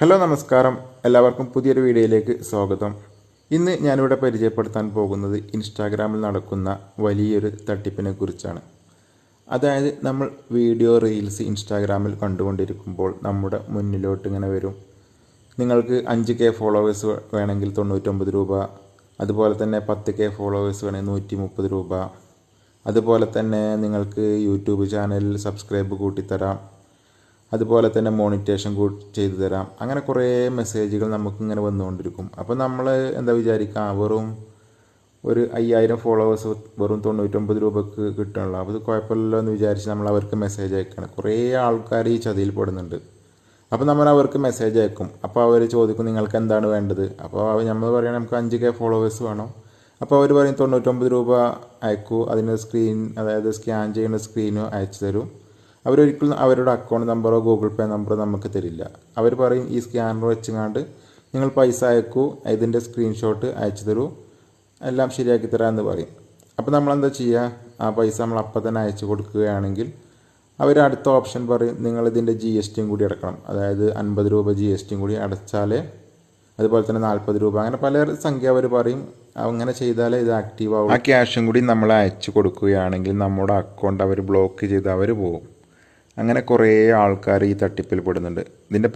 Hello നമസ്കാരം. എല്ലാവർക്കും പുതിയൊരു വീഡിയോയിലേക്ക് സ്വാഗതം. ഇന്ന് ഞാനിവിടെ പരിചയപ്പെടുത്താൻ പോകുന്നത് ഇൻസ്റ്റാഗ്രാമിൽ നടക്കുന്ന വലിയൊരു തട്ടിപ്പിനെ കുറിച്ചാണ്. അതായത് നമ്മൾ വീഡിയോ റീൽസ് ഇൻസ്റ്റാഗ്രാമിൽ കണ്ടുകൊണ്ടിരിക്കുമ്പോൾ നമ്മുടെ മുന്നിലോട്ട് ഇങ്ങനെ വരും. നിങ്ങൾക്ക് അഞ്ച് കെ ഫോളോവേഴ്സ് വേണമെങ്കിൽ തൊണ്ണൂറ്റൊമ്പത് രൂപ അതുപോലെ തന്നെ പത്ത് കെ ഫോളോവേഴ്സ് വേണമെങ്കിൽ നൂറ്റി മുപ്പത് രൂപ അതുപോലെ തന്നെ നിങ്ങൾക്ക് യൂട്യൂബ് ചാനൽ സബ്സ്ക്രൈബ് കൂട്ടിത്തരാം. അതുപോലെ തന്നെ മോണിറ്റേഷൻ ചെയ്തു തരാം. അങ്ങനെ കുറേ മെസ്സേജുകൾ നമുക്കിങ്ങനെ വന്നുകൊണ്ടിരിക്കും. അപ്പോൾ നമ്മൾ എന്താ വിചാരിക്കുക? വെറും ഒരു അയ്യായിരം ഫോളോവേഴ്സ് വെറും തൊണ്ണൂറ്റൊമ്പത് രൂപക്ക് കിട്ടണല്ലോ. അപ്പോൾ ഇത് കുഴപ്പമില്ലല്ലോ എന്ന് വിചാരിച്ച് നമ്മൾ അവർക്ക് മെസ്സേജ് അയക്കണം. കുറേ ആൾക്കാർ ഈ ചതിയിൽ പെടുന്നുണ്ട്. അപ്പോൾ നമ്മൾ അവർക്ക് മെസ്സേജ് അയക്കും. അപ്പോൾ അവർ ചോദിക്കും നിങ്ങൾക്ക് എന്താണ് വേണ്ടത്? അപ്പോൾ അവർ നമ്മൾ പറയണം നമുക്ക് അഞ്ച് കെ ഫോളോവേഴ്സ് വേണം. അപ്പോൾ അവർ പറയും തൊണ്ണൂറ്റൊമ്പത് രൂപ അയക്കൂ. അതിന് സ്ക്രീൻ അതായത് സ്കാൻ ചെയ്യുന്ന സ്ക്രീനും അയച്ചു തരും. അവരൊരിക്കലും അവരുടെ അക്കൗണ്ട് നമ്പറോ ഗൂഗിൾ പേ നമ്പറോ നമുക്ക് തരില്ല. അവർ പറയും ഈ സ്കാനർ വെച്ചുകൊണ്ട് നിങ്ങൾ പൈസ അയക്കൂ ഇതിന്റെ സ്ക്രീൻഷോട്ട് അയച്ചു തരൂ എല്ലാം ശരിയാക്കി തരാമെന്ന് പറയും. അപ്പോൾ നമ്മളെന്താ ചെയ്യുക ആ പൈസ നമ്മൾ അപ്പം തന്നെ അയച്ചു കൊടുക്കുകയാണെങ്കിൽ അവർ അടുത്ത ഓപ്ഷൻ പറയും നിങ്ങൾ ഇതിന്റെ ജി എസ് ടിയും കൂടി അടക്കണം. അതായത് അൻപത് രൂപ ജി എസ് ടിയും കൂടി അടച്ചാലേ അതുപോലെ തന്നെ നാൽപ്പത് രൂപ അങ്ങനെ പല സംഖ്യ അവർ പറയും. അങ്ങനെ ചെയ്താലേ ഇത് ആക്റ്റീവ് ആവും ആ ക്യാഷും കൂടി നമ്മൾ അയച്ചു കൊടുക്കുകയാണെങ്കിൽ നമ്മുടെ അക്കൗണ്ട് അവർ ബ്ലോക്ക് ചെയ്ത് അവർ പോകും. അങ്ങനെ കുറേ ആൾക്കാർ ഈ തട്ടിപ്പിൽ പെടുന്നുണ്ട്. ഇതിന്റെ